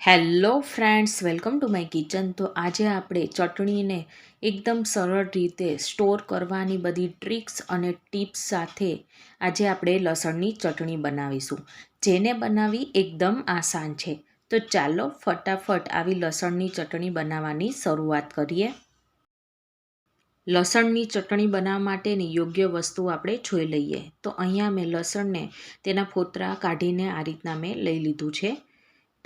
Hello friends, welcome to my kitchen. તો આજે આપણે ચટણીને એકદમ સરળ રીતે સ્ટોર કરવાની બધી ટ્રિક્સ અને ટિપ્સ સાથે આજે આપણે લસણની ચટણી બનાવીશું, જેને બનાવવી એકદમ આસાન છે. તો ચાલો ફટાફટ આવી લસણની ચટણી બનાવવાની શરૂઆત કરીએ. લસણની ચટણી બનાવવા માટેની યોગ્ય વસ્તુ આપણે જોઈ લઈએ. તો અહીંયા મેં લસણને તેના ફોતરા કાઢીને આ રીતના મેં લઈ લીધું છે.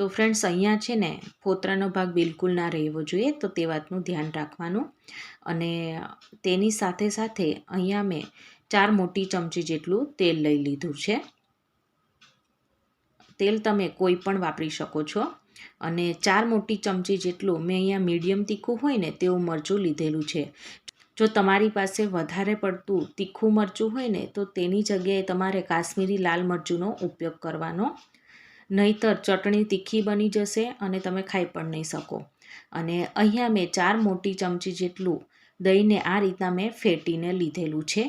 તો ફ્રેન્ડ્સ અહીંયા છે ને ફોતરાનો ભાગ બિલકુલ ના રહેવો જોઈએ, તો તે વાતનું ધ્યાન રાખવાનું. અને તેની સાથે સાથે અહીંયા મેં ચાર મોટી ચમચી જેટલું તેલ લઈ લીધું છે. તેલ તમે કોઈ પણ વાપરી શકો છો. અને ચાર મોટી ચમચી જેટલું મેં અહીંયા મીડિયમ તીખું હોય ને તેવું મરચું લીધેલું છે. જો તમારી પાસે વધારે પડતું તીખું મરચું હોય ને તો તેની જગ્યાએ તમારે કાશ્મીરી લાલ મરચુંનો ઉપયોગ કરવાનો. નહીતર ચટણી તીખી બની જશે અને તમે ખાઈ પણ નહીં શકો. અને અહીંયા મેં ચાર મોટી ચમચી જેટલું દહીંને આ રીતના મેં ફેટીને લીધેલું છે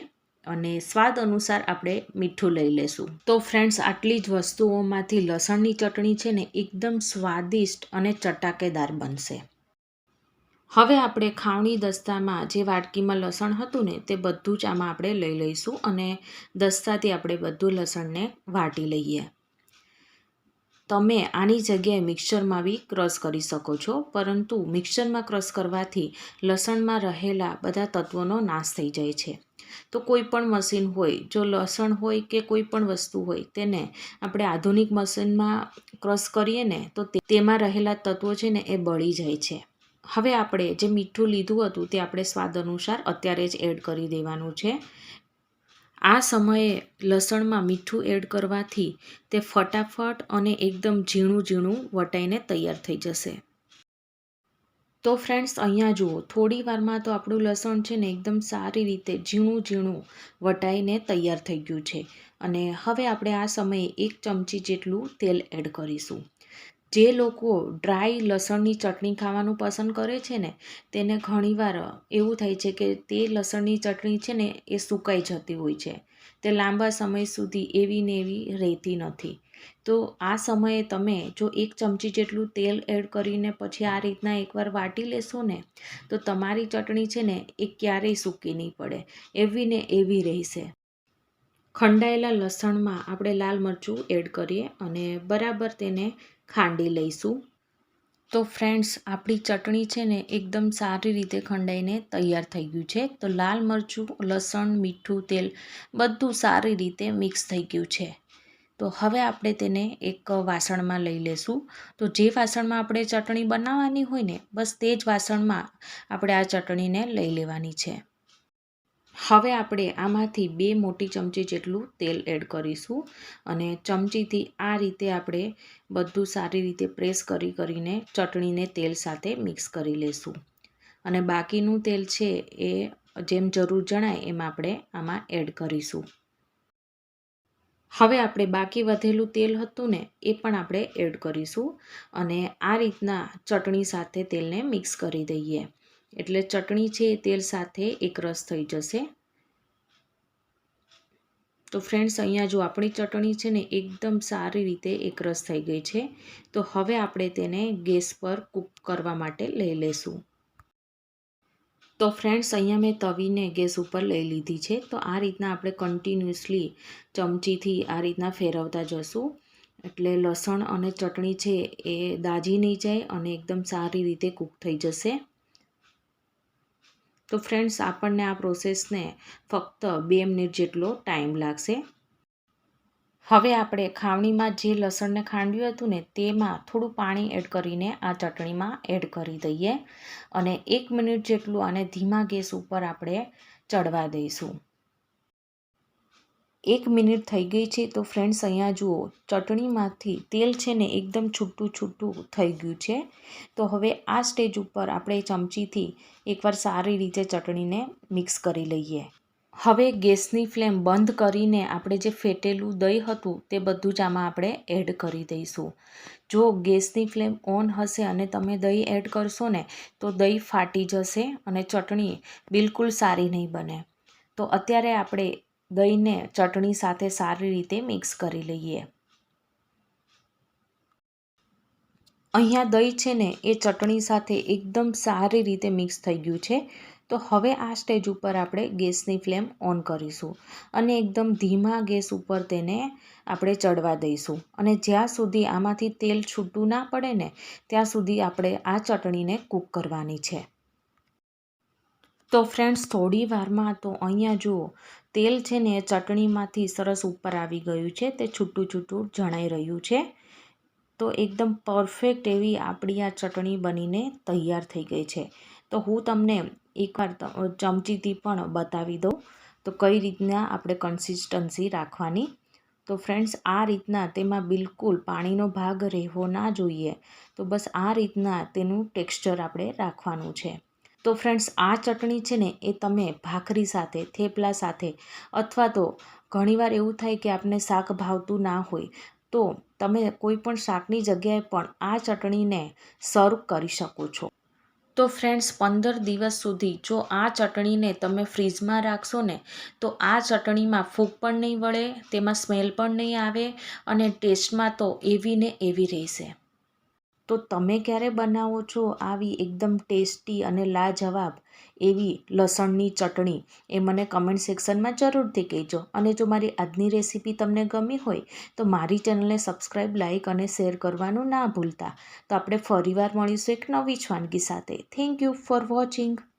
અને સ્વાદ અનુસાર આપણે મીઠું લઈ લેશું. તો ફ્રેન્ડ્સ, આટલી જ વસ્તુઓમાંથી લસણની ચટણી છે ને એકદમ સ્વાદિષ્ટ અને ચટાકેદાર બનશે. હવે આપણે ખાવણી દસ્તામાં જે વાટકીમાં લસણ હતું ને તે બધું જ આમાં આપણે લઈ લઈશું અને દસ્તાથી આપણે બધું લસણને વાટી લઈએ. તમે આની જગ્યાએ મિક્સરમાં બી ક્રશ કરી શકો છો, પરંતુ મિક્સરમાં ક્રશ કરવાથી લસણમાં રહેલા બધા તત્વોનો નાશ થઈ જાય છે. તો કોઈ પણ મશીન હોય, જો લસણ હોય કે કોઈ પણ વસ્તુ હોય, તેને આપણે આધુનિક મશીનમાં ક્રશ કરીએ ને, તો તેમાં રહેલા તત્વો છે ને, એ બળી જાય છે. હવે આપણે જે મીઠું લીધું હતું તે આપણે સ્વાદ અનુસાર અત્યારે જ એડ કરી દેવાનું છે. આ સમયે લસણમાં મીઠું એડ કરવાથી તે ફટાફટ અને એકદમ ઝીણું ઝીણું વટાઈને તૈયાર થઈ જશે. તો ફ્રેન્ડ્સ અહીંયા જુઓ, થોડી વારમાં તો આપણું લસણ છે ને એકદમ સારી રીતે ઝીણું ઝીણું વટાઈને તૈયાર થઈ ગયું છે. અને હવે આપણે આ સમયે એક ચમચી જેટલું તેલ એડ કરીશું. જે લોકો ડ્રાય લસણની ચટણી ખાવાનું પસંદ કરે છે ને, તેને ઘણીવાર એવું થાય છે કે તે લસણની ચટણી છે ને એ સુકાઈ જતી હોય છે. તે લાંબા સમય સુધી એવી ને એવી રહેતી નથી. તો આ સમયે તમે જો એક ચમચી જેટલું તેલ એડ કરીને પછી આ રીતના એકવાર વાટી લેશો ને, તો તમારી ચટણી છે ને એ ક્યારેય સૂકી નહીં પડે. એવી ને એવી રહેશે. ખંડાયેલા લસણમાં આપણે લાલ મરચું એડ કરીએ અને બરાબર તેને ખાંડી લઈશું. તો ફ્રેન્ડ્સ આપણી ચટણી છે ને એકદમ સારી રીતે ખંડાઈને તૈયાર થઈ ગયું છે. તો લાલ મરચું, લસણ, મીઠું, તેલ બધું સારી રીતે મિક્સ થઈ ગયું છે. તો હવે આપણે તેને એક વાસણમાં લઈ લેશું. તો જે વાસણમાં આપણે ચટણી બનાવવાની હોય ને બસ તે જ વાસણમાં આપણે આ ચટણીને લઈ લેવાની છે. હવે આપણે આમાંથી બે મોટી ચમચી જેટલું તેલ એડ કરીશું અને ચમચીથી આ રીતે આપણે બધું સારી રીતે પ્રેસ કરી કરીને ચટણીને તેલ સાથે મિક્સ કરી લેશું. અને બાકીનું તેલ છે એ જેમ જરૂર જણાય એમ આપણે આમાં એડ કરીશું. હવે આપણે બાકી વધેલું તેલ હતું ને એ પણ આપણે એડ કરીશું અને આ રીતના ચટણી સાથે તેલને મિક્સ કરી દઈએ. એટલે ચટણી છે એ તેલ સાથે એકરસ થઈ જશે. તો ફ્રેન્ડ્સ, અહીંયા જો આપણી ચટણી છે ને એકદમ સારી રીતે એકરસ થઈ ગઈ છે, તો હવે આપણે તેને ગેસ પર કૂક કરવા માટે લઈ લેશું. તો ફ્રેન્ડ્સ, અહીંયા મેં તવીને ગેસ ઉપર લઈ લીધી છે, તો આ રીતના આપણે કન્ટિન્યુઅસલી ચમચીથી આ રીતના ફેરવતા જશું. એટલે લસણ અને ચટણી છે એ દાજી નહીં જાય અને એકદમ સારી રીતે કૂક થઈ જશે. તો ફ્રેન્ડ્સ આપણને આ પ્રોસેસને ફક્ત બે મિનિટ જેટલો ટાઈમ લાગશે. હવે આપણે ખાવણીમાં જે લસણને ખાંડ્યું હતું ને, તેમાં થોડું પાણી એડ કરીને આ ચટણીમાં એડ કરી દઈએ અને એક મિનિટ જેટલું આને ધીમા ગેસ ઉપર આપણે ચડવા દઈશું. એક મિનિટ થઈ ગઈ છે તો ફ્રેન્ડ્સ અહીંયા જુઓ, ચટણીમાંથી તેલ છે ને એકદમ છૂટું છૂટું થઈ ગયું છે. તો હવે આ સ્ટેજ ઉપર આપણે ચમચીથી એકવાર સારી રીતે ચટણીને મિક્સ કરી લઈએ. હવે ગેસની ફ્લેમ બંધ કરીને આપણે જે ફેટેલું દહીં હતું તે બધું જ આમાં આપણે એડ કરી દઈશું. જો ગેસની ફ્લેમ ઓન હશે અને તમે દહીં એડ કરશો ને, તો દહીં ફાટી જશે અને ચટણી બિલકુલ સારી નહીં બને. તો અત્યારે આપણે દહીંને ચટણી સાથે સારી રીતે મિક્સ કરી લઈએ. અહીંયા દહીં છે ને, એ ચટણી સાથે એકદમ સારી રીતે મિક્સ થઈ ગયું છે. તો હવે આ સ્ટેજ ઉપર આપણે ગેસની ફ્લેમ ઓન કરીશું અને એકદમ ધીમા ગેસ ઉપર તેને આપણે ચડવા દઈશું. અને જ્યાં સુધી આમાંથી તેલ છૂટું ના પડે ને, ત્યાં સુધી આપણે આ ચટણીને કૂક કરવાની છે. તો ફ્રેન્ડ્સ, થોડી વારમાં તો અહીંયા જુઓ તેલ છે ને એ ચટણીમાંથી સરસ ઉપર આવી ગયું છે, તે છૂટું છૂટું જણાઈ રહ્યું છે. તો એકદમ પરફેક્ટ એવી આપણી આ ચટણી બનીને તૈયાર થઈ ગઈ છે. તો હું તમને એકવાર ચમચીથી પણ બતાવી દઉં તો કઈ રીતના આપણે કન્સિસ્ટન્સી રાખવાની. તો ફ્રેન્ડ્સ આ રીતના તેમાં બિલકુલ પાણીનો ભાગ રહેવો ના જોઈએ. તો બસ આ રીતના તેનું ટેક્સચર આપણે રાખવાનું છે. તો ફ્રેન્ડ્સ, આ ચટણી છે ને, એ તમે ભાખરી સાથે, થેપલા સાથે અથવા તો ઘણીવાર એવું થાય કે આપને શાક ભાવતું ના હોય, તો તમે કોઈ પણ શાકની જગ્યાએ પણ આ ચટણીને સર્વ કરી શકો છો. તો ફ્રેન્ડ્સ, પંદર દિવસ સુધી જો આ ચટણીને તમે ફ્રીજમાં રાખશો ને, તો આ ચટણીમાં ફૂગ પણ નહીં વળે, તેમાં સ્મેલ પણ નહીં આવે અને ટેસ્ટમાં તો એવી ને એવી રહેશે. તો તમે ક્યારે બનાવો છો આવી એકદમ ટેસ્ટી અને લાજવાબ એવી લસણની ચટણી? એ મને કમેન્ટ સેક્શનમાં જરૂરથી કહેજો. અને જો મારી આજની રેસીપી તમને ગમી હોય, તો મારી ચેનલને સબસ્ક્રાઈબ લાઇક અને શેર કરવાનું ના ભૂલતા. તો આપણે ફરીવાર મળીશું એક નવી જ વાનગી સાથે. Thank you for watching